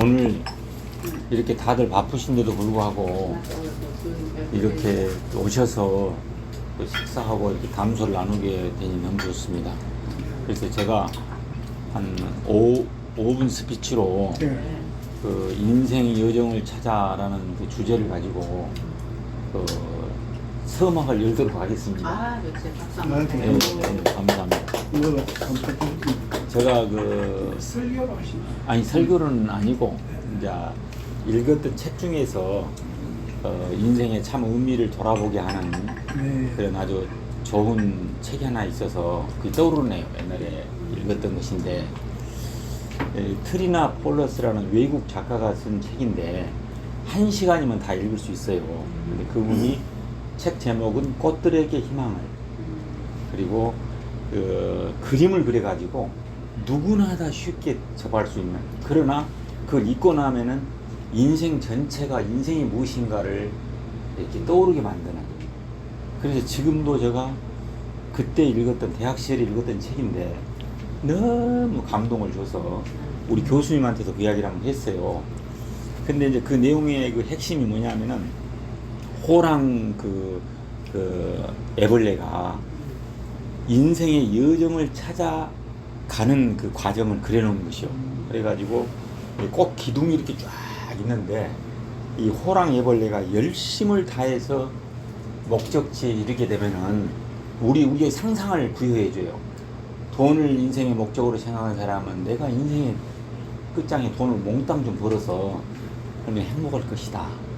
오늘 이렇게 다들 바쁘신데도 불구하고 이렇게 오셔서 또 식사하고 이렇게 담소를 나누게 되니 너무 좋습니다. 그래서 제가 한 5, 5분 스피치로 네. 그 인생의 여정을 찾아라는 그 주제를 가지고 그 서막을 열도록 하겠습니다. 아, 역시 박수 아, 한번 네. 네, 감사합니다. 이거 검색해보니까 제가 그 설교로 하시나? 아니 설교는 아니고 이제 읽었던 책 중에서 어, 인생의 참 의미를 돌아보게 하는 네. 그런 아주 좋은 책이 하나 있어서 그게 떠오르네요. 옛날에 읽었던 것인데 에, 트리나 폴러스라는 외국 작가가 쓴 책인데 한 시간이면 다 읽을 수 있어요. 근데 그분이 책 제목은 꽃들에게 희망을. 그리고 그 그림을 그려가지고 누구나 다 쉽게 접할 수 있는. 그러나 그걸 읽고 나면은 인생 전체가 인생이 무엇인가를 이렇게 떠오르게 만드는. 그래서 지금도 제가 그때 읽었던 대학 시절에 읽었던 책인데 너무 감동을 줘서 우리 교수님한테도 그 이야기를 한번 했어요. 근데 이제 그 내용의 그 핵심이 뭐냐면은 호랑 그, 그 애벌레가 인생의 여정을 찾아가는 그 과정을 그려놓은 것이요. 그래가지고 꼭 기둥이 이렇게 쫙 있는데 이 호랑 애벌레가 열심을 다해서 목적지에 이르게 되면은 우리 우리의 상상을 부여해줘요. 돈을 인생의 목적으로 생각하는 사람은 내가 인생의 끝장에 돈을 몽땅 좀 벌어서 그러면 행복할 것이다.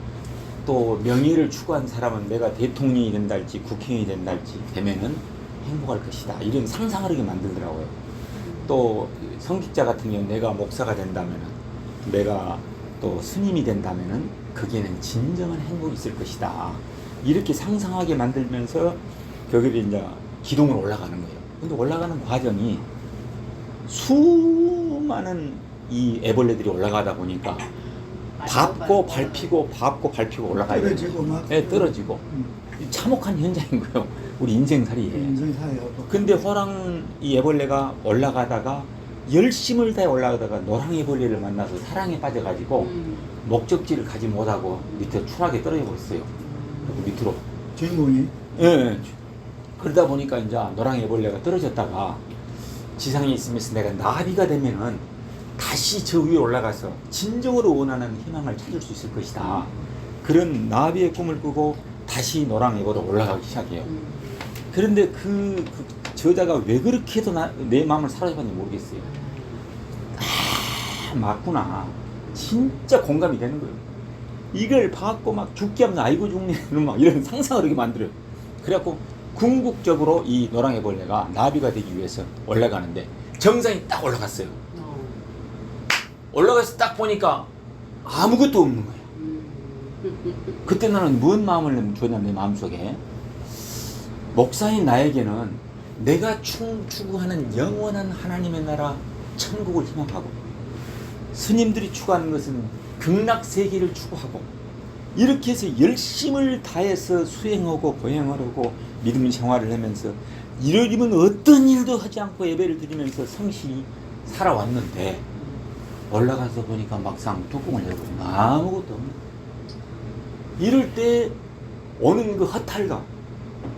또 명예를 추구한 사람은 내가 대통령이 된다 할지 국회의원이 된다 할지 되면은 행복할 것이다. 이런 상상을 하게 만들더라고요. 또 성직자 같은 경우 내가 목사가 된다면은 내가 또 스님이 된다면은 거기에는 진정한 행복이 있을 것이다. 이렇게 상상하게 만들면서 거기를 이제 기둥으로 올라가는 거예요. 근데 올라가는 과정이 수많은 이 애벌레들이 올라가다 보니까 밟고 밟히고 밟고 밟히고 올라가야 돼요. 떨어지고 막. 네, 떨어지고. 음. 참혹한 현장인 거예요. 우리 인생살이에. 인생사예요. 근데 호랑 이 애벌레가 올라가다가 열심을 다해 올라가다가 노랑 애벌레를 만나서 사랑에 빠져가지고 음. 목적지를 가지 못하고 밑에 추락에 떨어져 버렸어요. 그 밑으로. 주인공이 예, 예. 그러다 보니까 이제 노랑 애벌레가 떨어졌다가 지상에 있으면서 내가 나비가 되면은 다시 저 위에 올라가서 진정으로 원하는 희망을 찾을 수 있을 것이다. 그런 나비의 꿈을 꾸고 다시 노랑 애벌레 올라가기 시작해요. 음. 그런데 그, 그 저자가 왜 그렇게 해도 나, 내 마음을 사로잡았는지 모르겠어요. 아, 맞구나. 진짜 공감이 되는 거예요. 이걸 받고 막 죽기 없는 아이고 죽네는 막 이런 상상을 이렇게 만들어요. 그래갖고 궁극적으로 이 노랑애벌레가 나비가 되기 위해서 올라가는데 정상에 딱 올라갔어요. 어. 올라가서 딱 보니까 아무것도 없는. 음. 그때 나는 무슨 마음을 줬냐 내 마음속에 목사인 나에게는 내가 충, 추구하는 영원한 하나님의 나라 천국을 희망하고 스님들이 추구하는 것은 극락 세계를 추구하고 이렇게 해서 열심을 다해서 수행하고 보행하려고 믿음 생활을 하면서 이러면 어떤 일도 하지 않고 예배를 드리면서 성실히 살아왔는데 올라가서 보니까 막상 뚜껑을 열고 아무것도 없는. 이럴 때 오는 그 허탈감.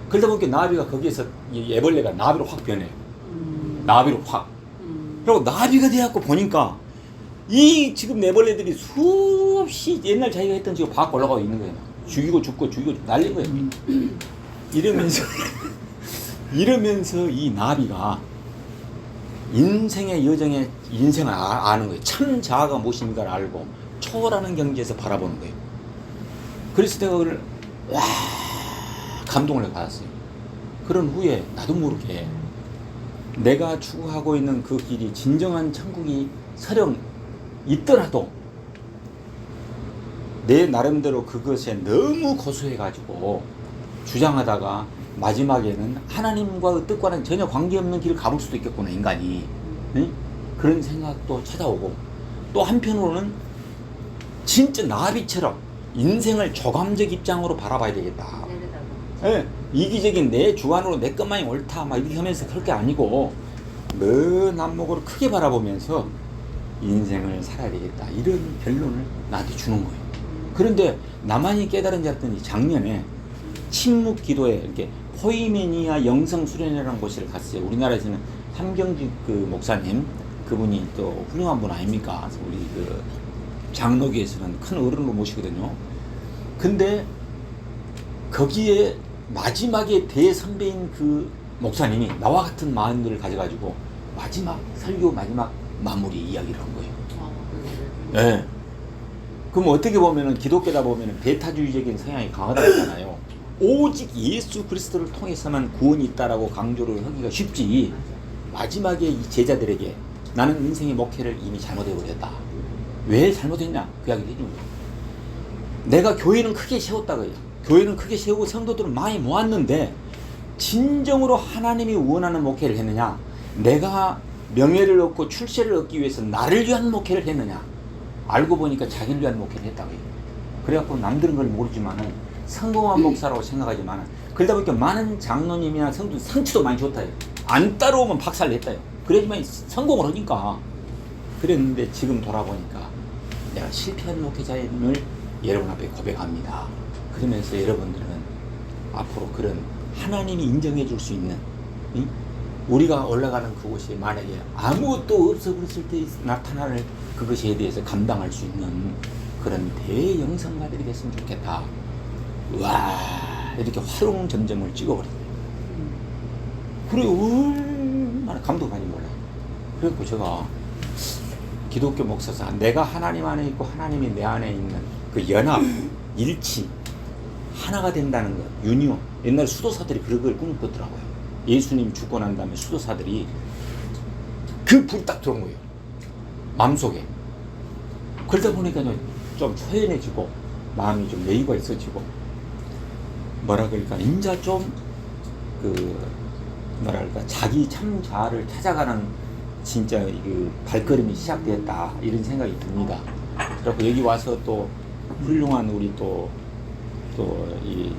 그러다 보니까 나비가 거기에서 이 애벌레가 나비로 확 변해요. 음. 나비로 확. 음. 그리고 나비가 돼갖고 보니까 이 지금 애벌레들이 수없이 옛날 자기가 했던 지금 밖 올라가고 있는 거예요. 죽이고 죽고 죽이고 죽고 날린 거예요. 음. 이러면서 이러면서 이 나비가 인생의 여정에 인생을 아, 아는 거예요. 참 자아가 무엇인가를 알고 초월하는 경지에서 바라보는 거예요. 그래서 내가 그걸 와 감동을 받았어요. 그런 후에 나도 모르게 내가 추구하고 있는 그 길이 진정한 천국이 설령 있더라도 내 나름대로 그것에 너무 고수해가지고 주장하다가 마지막에는 하나님과 뜻과는 전혀 관계없는 길을 가볼 수도 있겠구나 인간이 응? 그런 생각도 찾아오고 또 한편으로는 진짜 나비처럼 인생을 조감적 입장으로 바라봐야 되겠다. 예, 이기적인 내 주관으로 내 것만이 옳다 막 이렇게 하면서 그럴 게 아니고 먼 안목으로 크게 바라보면서 인생을 살아야 되겠다 이런 결론을 나한테 주는 거예요. 그런데 나만이 깨달은 줄 알았더니 작년에 침묵 기도에 이렇게 포이메니아 영성 수련회라는 곳을 갔어요. 우리나라에서는 함경직 그 목사님 그분이 또 훌륭한 분 아닙니까? 우리 그 장로교에서는 큰 어른으로 모시거든요. 근데 거기에 마지막에 대선배인 그 목사님이 나와 같은 마음들을 가져가지고 마지막 설교 마지막 마무리 이야기를 한 거예요. 어, 그 예. 그럼 어떻게 보면은 기독교다 보면은 배타주의적인 성향이 강하다고 했잖아요. 오직 예수 그리스도를 통해서만 구원이 있다라고 강조를 하기가 쉽지. 마지막에 이 제자들에게 나는 인생의 목회를 이미 잘못해 버렸다. 왜 잘못했냐? 그 이야기를 해준 거예요. 내가 교회는 크게 세웠다고요. 교회는 크게 세우고 성도들은 많이 모았는데 진정으로 하나님이 원하는 목회를 했느냐? 내가 명예를 얻고 출세를 얻기 위해서 나를 위한 목회를 했느냐? 알고 보니까 자기를 위한 목회를 했다고요. 그래갖고 남들은 그걸 모르지만은 성공한 목사라고 생각하지만은 그러다 보니까 많은 장로님이나 성도 상처도 많이 줬다요. 안 따라오면 박살 냈다요. 그래야지만 성공을 하니까. 그랬는데 지금 돌아보니까 내가 실패한 목회자임을 여러분 앞에 고백합니다. 그러면서 여러분들은 앞으로 그런 하나님이 인정해 줄 수 있는 응? 우리가 올라가는 그곳이 만약에 아무것도 없어 버렸을 때 나타날 그것에 대해서 감당할 수 있는 그런 대영성가들이 됐으면 좋겠다. 와 이렇게 화롱 점점을 찍어버린 거예요. 그래 얼마나 감동하지 몰라요. 그래갖고 제가 기독교 목사사 내가 하나님 안에 있고 하나님이 내 안에 있는 그 연합 일치 하나가 된다는 것 유니온 옛날 수도사들이 그런 걸 꿈꿨더라고요 예수님 죽고 난 다음에 수도사들이 그 불이 딱 들어온 거예요 마음속에 그러다 보니까 좀 초연해지고 마음이 좀 여유가 있어지고 뭐라 그럴까 인자 좀그 뭐랄까 자기 참 자아를 찾아가는 진짜 그 발걸음이 시작되었다 이런 생각이 듭니다. 그리고 여기 와서 또 훌륭한 우리 또 또 이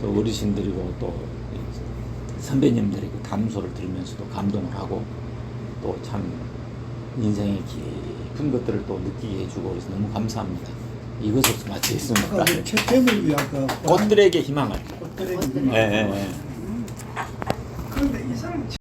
또 어르신들이고 또 선배님들의 그 담소를 들으면서도 감동을 하고 또 참 인생의 깊은 것들을 또 느끼게 해주고 그래서 너무 감사합니다. 이것으로 마치겠습니다. 아까 그 채템을 위 아까 꽃들에게 희망을. 꽃들에게 예, 예, 예. 그런데 이 사람